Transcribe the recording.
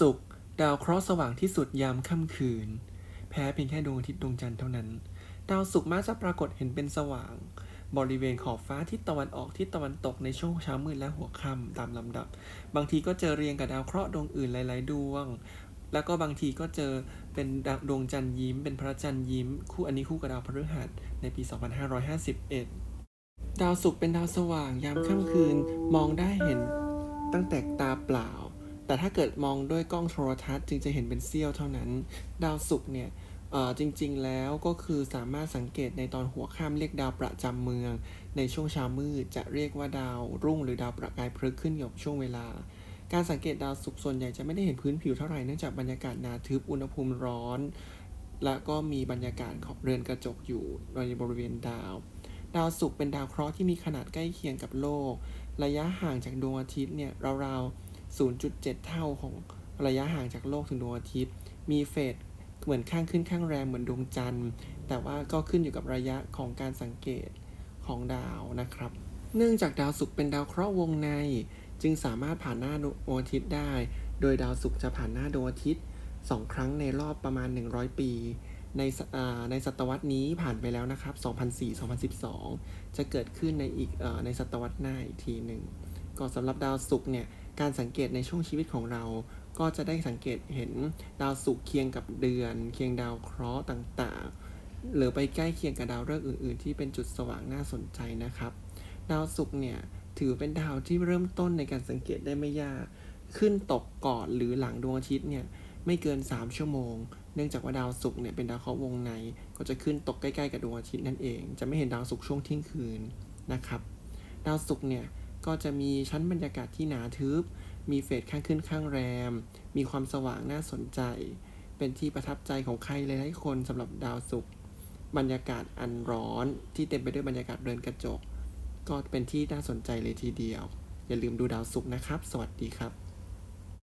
ศุกร์ดาวเคราะห์สว่างที่สุดยามค่ำคืน แพ้เพียงแค่ดวงอาทิตย์ดวงจันทร์เท่านั้น ดาวศุกร์มักจะปรากฏเห็นเป็นสว่าง บริเวณขอบฟ้าทิศตะวันออกทิศตะวันตกในช่วงเช้ามืดและหัวค่ำตามลำดับ บางทีก็เจอเรียงกับดาวเคราะห์ดวงอื่นหลาย ๆ ดวง แล้วก็บางทีก็เจอเป็นดวดวงจันทร์ยิ้ม เป็นพระจันทร์ยิ้ม คู่อันนี้คู่กับดาวพฤหัสในปี 2551 ดาวศุกร์เป็นดาวสว่างยามค่ำคืนมองได้เห็นตั้งแต่ตาเปล่า แต่ถ้าเกิดมองด้วยกล้องโทรทัศน์จึงจะเห็นเป็นเสี้ยวเท่านั้น ดาวศุกร์เนี่ยจริงๆแล้วก็คือสามารถสังเกตในตอนหัวค่ำเรียกดาวประจำเมือง ในช่วงเช้ามืดจะเรียกว่าดาวรุ่งหรือดาวประกายพฤกษ์ขึ้นอยู่กับช่วงเวลา การสังเกตดาวศุกร์ส่วนใหญ่จะไม่ได้เห็นพื้นผิวเท่าไหร่เนื่องจากบรรยากาศหนาทึบอุณหภูมิร้อน และก็มีบรรยากาศของเรือนกระจกอยู่ในบริเวณดาว ดาวศุกร์เป็นดาวเคราะห์ที่มีขนาดใกล้เคียงกับโลก ระยะห่างจากดวงอาทิตย์เนี่ยราวๆ 0.7 เท่าของระยะห่างจากโลกถึงดวงอาทิตย์ มีเฟสเหมือนข้างขึ้นข้างแรมเหมือนดวงจันทร์ แต่ว่าก็ขึ้นอยู่กับระยะของการสังเกตของดาวนะครับ เนื่องจากดาวศุกร์เป็นดาวเคราะห์วงใน จึงสามารถผ่านหน้าดวงอาทิตย์ได้ โดยดาวศุกร์จะผ่านหน้าดวงอาทิตย์สองครั้งในรอบประมาณ 100 ปี ในในศตวรรษนี้ผ่านไปแล้วนะครับ 2004-2012 จะเกิดขึ้นในอีกในศตวรรษหน้าอีกทีหนึ่ง ก็สำหรับดาวศุกร์เนี่ย การสังเกตในช่วงชีวิตของเรา ก็จะได้สังเกตเห็นดาวศุกร์เคียงกับเดือน เคียงดาวเคราะห์ต่างๆ หรือไปใกล้เคียงกับดาวฤกษ์อื่น ๆ ที่เป็นจุดสว่างน่าสนใจนะครับ ดาวศุกร์เนี่ยถือเป็นดาวที่เริ่มต้นในการสังเกตได้ไม่ยาก ขึ้นตกก่อนหรือหลังดวงอาทิตย์เนี่ยไม่เกิน 3 ชั่วโมง เนื่องจากว่าดาวศุกร์เนี่ยเป็นดาวเคราะห์วงใน ก็จะขึ้นตกใกล้ๆกับดวงอาทิตย์นั่นเอง จะไม่เห็นดาวศุกร์ช่วงเที่ยงคืนนะครับ ดาวศุกร์เนี่ย ก็จะมีชั้นบรรยากาศที่หนาทึบ มีเฟสข้างขึ้นข้างแรม มีความสว่างน่าสนใจ เป็นที่ประทับใจของใครหลายๆคนสำหรับดาวศุกร์ บรรยากาศอันร้อนที่เต็มไปด้วยบรรยากาศเรือนกระจก ก็เป็นที่น่าสนใจเลยทีเดียว อย่าลืมดูดาวศุกร์นะครับ สวัสดีครับ